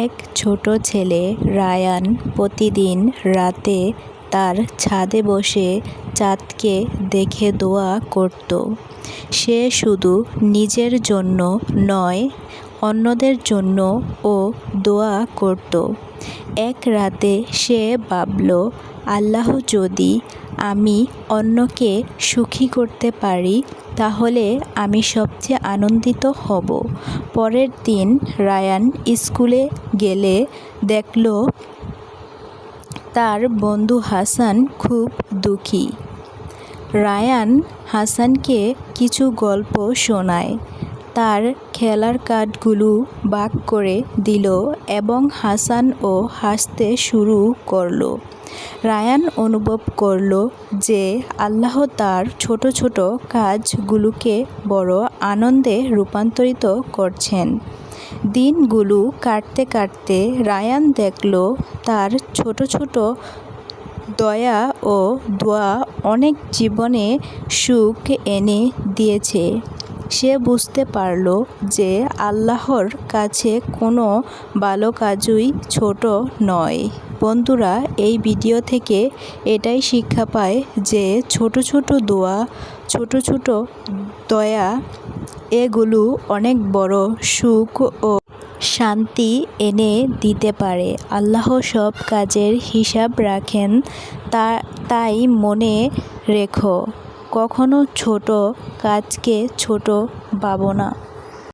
এক ছোট ছেলে রায়ান প্রতিদিন রাতে তার ছাদে বসে চাঁদকে দেখে দোয়া করত। সে শুধু নিজের জন্য নয়, অন্যদের জন্যও দোয়া করত। এক রাতে সে ভাবল, আল্লাহ যদি আমি অন্যকে সুখী করতে পারি, তাহলে আমি সবচেয়ে আনন্দিত হব। পরের দিন রায়ান স্কুলে গেলে দেখল তার বন্ধু হাসান খুব দুঃখী। রায়ান হাসানকে কিছু গল্প শোনায়। তার খেলার কার্ডগুলো বাক করে দিল এবং হাসানও হাসতে শুরু করল। রায়ান অনুভব করল যে আল্লাহ তার ছোট ছোট কাজগুলোকে বড় আনন্দে রূপান্তরিত করছেন। দিনগুলো কাটতে কাটতে রায়ান দেখল তার ছোট ছোট দয়া ও দোয়া অনেক জীবনে সুখ এনে দিয়েছে। সে বুঝতে পারল যে আল্লাহর কাছে কোনো ভালো কাজই ছোট নয়। বন্ধুরা, এই ভিডিও থেকে এটাই শিক্ষা পায় যে ছোট ছোট দোয়া, ছোট ছোট দয়া, এগুলো অনেক বড় সুখ ও শান্তি এনে দিতে পারে। আল্লাহ সব কাজের হিসাব রাখেন, তা, তাই মনে রেখো। কখনো ছোট কাজকে ছোট ভাবো না।